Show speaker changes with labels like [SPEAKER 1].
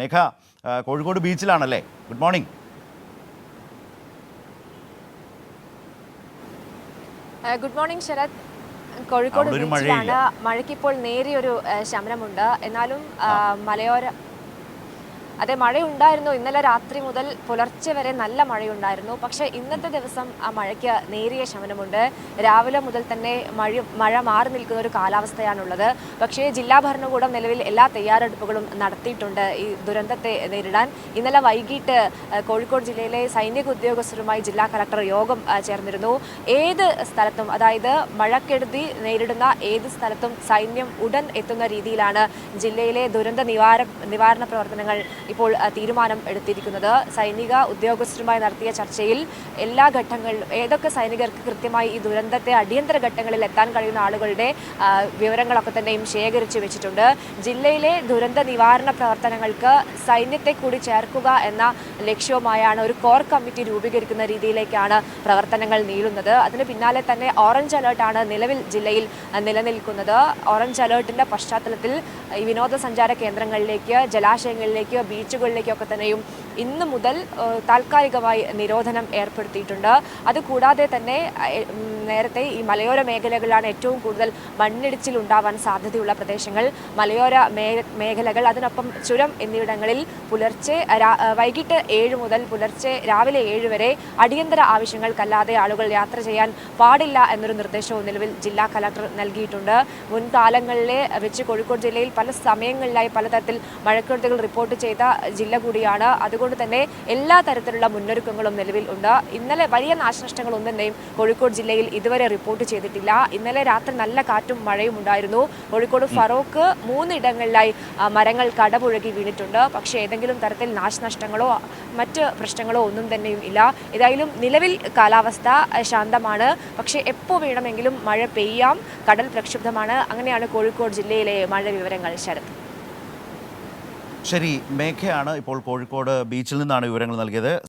[SPEAKER 1] മേഘ Kozhikode ബീച്ചിലാണല്ലേ? Good morning
[SPEAKER 2] good morning Sharath. Kozhikode ബീച്ചിലാണ് മഴയ്ക്കിപ്പോൾ നേരിയൊരു ശമനമുണ്ട്. എന്നാലും മലയോര അതെ മഴയുണ്ടായിരുന്നു. ഇന്നലെ രാത്രി മുതൽ പുലർച്ചെ വരെ നല്ല മഴയുണ്ടായിരുന്നു. പക്ഷേ ഇന്നത്തെ ദിവസം ആ മഴയ്ക്ക് നേരിയ ശമനമുണ്ട്. രാവിലെ മുതൽ തന്നെ മഴ മഴ മാറി നിൽക്കുന്ന ഒരു കാലാവസ്ഥയാണുള്ളത്. പക്ഷേ ജില്ലാ ഭരണകൂടം നിലവിൽ എല്ലാ തയ്യാറെടുപ്പുകളും നടത്തിയിട്ടുണ്ട് ഈ ദുരന്തത്തെ നേരിടാൻ. ഇന്നലെ വൈകിട്ട് കോഴിക്കോട് ജില്ലയിലെ സൈനിക ഉദ്യോഗസ്ഥരുമായി ജില്ലാ കളക്ടർ യോഗം ചേർന്നിരുന്നു. ഏത് സ്ഥലത്തും അതായത് മഴക്കെടുതി നേരിടുന്ന ഏത് സ്ഥലത്തും സൈന്യം ഉടൻ എത്തുന്ന രീതിയിലാണ് ജില്ലയിലെ ദുരന്ത നിവാര നിവാരണ പ്രവർത്തനങ്ങൾ ഇപ്പോൾ തീരുമാനം എടുത്തിരിക്കുന്നത്. സൈനിക ഉദ്യോഗസ്ഥരുമായി നടത്തിയ ചർച്ചയിൽ എല്ലാ ഘട്ടങ്ങളിലും ഏതൊക്കെ സൈനികർക്ക് കൃത്യമായി ഈ ദുരന്തത്തെ അടിയന്തര ഘട്ടങ്ങളിൽ എത്താൻ കഴിയുന്ന ആളുകളുടെ വിവരങ്ങളൊക്കെ തന്നെയും ശേഖരിച്ചു വെച്ചിട്ടുണ്ട്. ജില്ലയിലെ ദുരന്ത നിവാരണ പ്രവർത്തനങ്ങൾക്ക് സൈന്യത്തെ കൂടി ചേർക്കുക എന്ന ലക്ഷ്യവുമായാണ് ഒരു കോർ കമ്മിറ്റി രൂപീകരിക്കുന്ന രീതിയിലേക്കാണ് പ്രവർത്തനങ്ങൾ നീളുന്നത്. അതിന് പിന്നാലെ തന്നെ ഓറഞ്ച് അലേർട്ടാണ് നിലവിൽ ജില്ലയിൽ നിലനിൽക്കുന്നത്. ഓറഞ്ച് അലേർട്ടിന്റെ പശ്ചാത്തലത്തിൽ ഈ വിനോദസഞ്ചാര കേന്ദ്രങ്ങളിലേക്ക് ജലാശയങ്ങളിലേക്ക് ബീച്ചുകളിലേക്കൊക്കെ തന്നെയും ഇന്ന് മുതൽ താൽക്കാലികമായി നിരോധനം ഏർപ്പെടുത്തിയിട്ടുണ്ട്. അതുകൂടാതെ തന്നെ നേരത്തെ ഈ മലയോര മേഖലകളിലാണ് ഏറ്റവും കൂടുതൽ മണ്ണിടിച്ചിൽ ഉണ്ടാവാൻ സാധ്യതയുള്ള പ്രദേശങ്ങൾ. മലയോര മേഖലകൾ അതിനൊപ്പം ചുരം എന്നിവിടങ്ങളിൽ പുലർച്ചെ വൈകിട്ട് ഏഴ് മുതൽ പുലർച്ചെ രാവിലെ ഏഴ് വരെ അടിയന്തര ആവശ്യങ്ങൾക്കല്ലാതെ ആളുകൾ യാത്ര ചെയ്യാൻ പാടില്ല എന്നൊരു നിർദ്ദേശവും നിലവിൽ ജില്ലാ കലക്ടർ നൽകിയിട്ടുണ്ട്. മുൻകാലങ്ങളിലെ വെച്ച് കോഴിക്കോട് ജില്ലയിൽ പല സമയങ്ങളിലായി പലതരത്തിൽ മഴക്കെടുതികൾ റിപ്പോർട്ട് ചെയ്ത ജില്ല കൂടിയാണ്. അതുകൊണ്ട് തന്നെ എല്ലാ തരത്തിലുള്ള മുന്നൊരുക്കങ്ങളും നിലവിൽ ഉണ്ട്. ഇന്നലെ വലിയ നാശനഷ്ടങ്ങൾ ഒന്നും തന്നെയും കോഴിക്കോട് ജില്ലയിൽ ഇതുവരെ റിപ്പോർട്ട് ചെയ്തിട്ടില്ല. ഇന്നലെ രാത്രി നല്ല കാറ്റും മഴയും ഉണ്ടായിരുന്നു. കോഴിക്കോട് ഫറോക്ക് മൂന്നിടങ്ങളിലായി മരങ്ങൾ കടപുഴകി വീണിട്ടുണ്ട്. പക്ഷേ ഏതെങ്കിലും തരത്തിൽ നാശനഷ്ടങ്ങളോ മറ്റ് പ്രശ്നങ്ങളോ ഒന്നും തന്നെയും ഇല്ല. ഏതായാലും നിലവിൽ കാലാവസ്ഥ ശാന്തമാണ്. പക്ഷേ എപ്പോൾ വേണമെങ്കിലും മഴ പെയ്യാം. കടൽ പ്രക്ഷുബ്ധമാണ്. അങ്ങനെയാണ് കോഴിക്കോട് ജില്ലയിലെ മഴ വിവരങ്ങൾ ശരത്.
[SPEAKER 1] ശരി മേഘയാണ് ഇപ്പോൾ കോഴിക്കോട് ബീച്ചിൽ നിന്നാണ് വിവരങ്ങൾ നൽകിയത്.